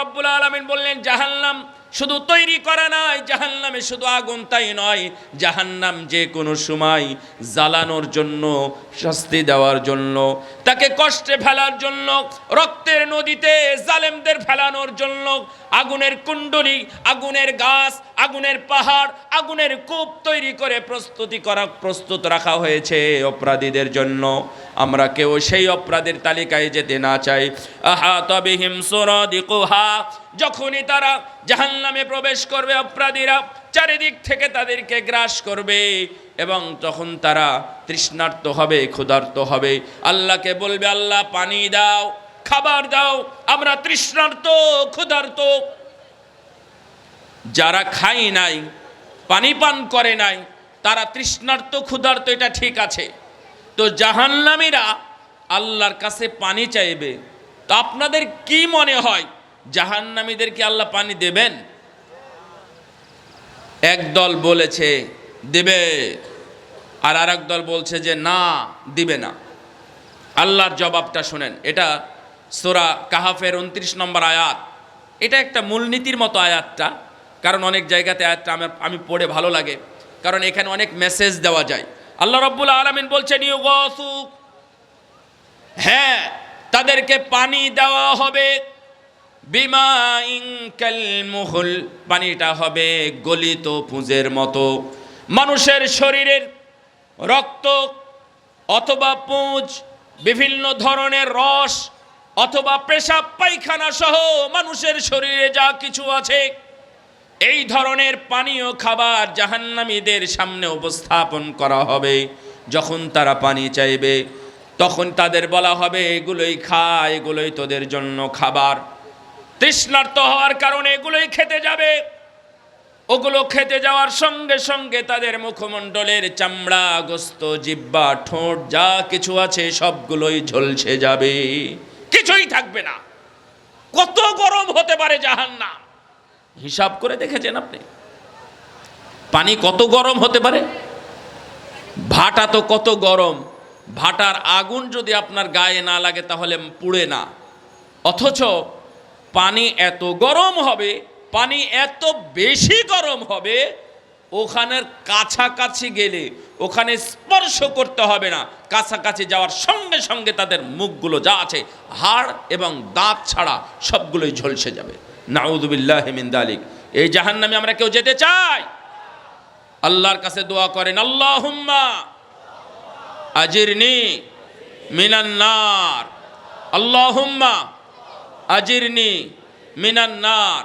রব্বুল আলমিন বললেন জাহান্নাম শুধু তৈরি করা নয় জাহান্নামে শুধু আগুন তাই নয়, জাহান্নাম যে কোনো সময় জ্বালানোর জন্য, শাস্তি দেওয়ার জন্য, তাকে কষ্টে ফেলার জন্য, রক্তের নদীতে জালেমদের ফেলানোর জন্য, আগুনের কুণ্ডলী, আগুনের গাছ, আগুনের পাহাড়, আগুনের কূপ তৈরি করে প্রস্তুতি করা, প্রস্তুত রাখা হয়েছে অপরাধীদের জন্য। আমরা কেউ সেই অপরাধের তালিকায় যেতে না চাই। আহা তবে হিমসুরদিকুহা যখনই তারা জাহান্নামে প্রবেশ করবে অপরাধীরা, চারিদিক থেকে তাদেরকে গ্রাস করবে এবং তখন তারা তৃষ্ণার্ত হবে, ক্ষুধার্ত হবে। আল্লাহকে বলবে, আল্লাহ, পানি দাও, খাবার দাও, আমরা তৃষ্ণার্ত, ক্ষুধার্ত। যারা খাই নাই, পানি পান করে নাই, তারা তৃষ্ণার্ত, ক্ষুধার্ত, এটা ঠিক আছে। তো জাহান্নামীরা আল্লাহর কাছে পানি চাইবে। তো আপনাদের কি মনে হয়? জাহান্নামীদেরকে আল্লাহ পানি দেবেন। এক দল বলেছে, দেবে। আর আর দল বলছে যে, না, দিবে না। আল্লাহর জবাবটা শোনেন, এটা সোরা কাহাফের উনত্রিশ নম্বর আয়াত। এটা একটা মূলনীতির মতো আয়াতটা, কারণ অনেক জায়গাতে আয়াতটা আমার, আমি পড়ে ভালো লাগে, কারণ এখানে অনেক মেসেজ দেওয়া যায়। আল্লাহ রব্বুল আলমিন বলছেন হ্যাঁ তাদেরকে পানি দেওয়া হবে। মুহুল, পানিটা হবে গলিত পুঁজের মতো। মানুষের শরীরের রক্ত অথবা পুঁজ, বিভিন্ন ধরনের রস অথবা পেশাব পায়খানা সহ মানুষের শরীরে যা কিছু আছে, এই ধরনের পানীয় খাবার জাহান্নামীদের সামনে উপস্থাপন করা হবে। যখন তারা পানি চাইবে, তখন তাদের বলা হবে, এগুলোই খা, এগুলোই তোদের জন্য খাবার। তৃষ্ণার্ত হওয়ার কারণে এগুলোই খেতে যাবে। ওগুলো খেতে যাওয়ার সঙ্গে সঙ্গে তাদের মুখমণ্ডলের চামড়া, গোস্ত, জিব্বা, ঠোঁট, যা কিছু আছে সবগুলোই ঝলসে যাবে। কিছুই থাকবে না। কত গরম হতে পারে জাহান্নাম। হিসাব করে দেখেছেন আপনি? পানি কত গরম হতে পারে? ভাটা তো কত গরম। ভাটার আগুন যদি আপনার গায়ে না লাগে তাহলে পুড়ে না। অথচ পানি এত গরম হবে, পানি এত বেশি গরম হবে, ওখানের কাছাকাছি গেলে ওখানে স্পর্শ করতে হবে না। কাছাকাছি যাওয়ার সঙ্গে সঙ্গে তাদের মুখগুলো যা আছে, হাড় এবং দাঁত ছাড়া সবগুলোই ঝলসে যাবে। নাউদুবিল্লাহ আলিক এই জাহান্নামে আমরা কেউ যেতে চাই? আল্লাহর কাছে দোয়া করেন, আল্লাহুম্মা আজিরনি মিনান্নার আল্লাহুম্মা আজিরনি মিনান্নার।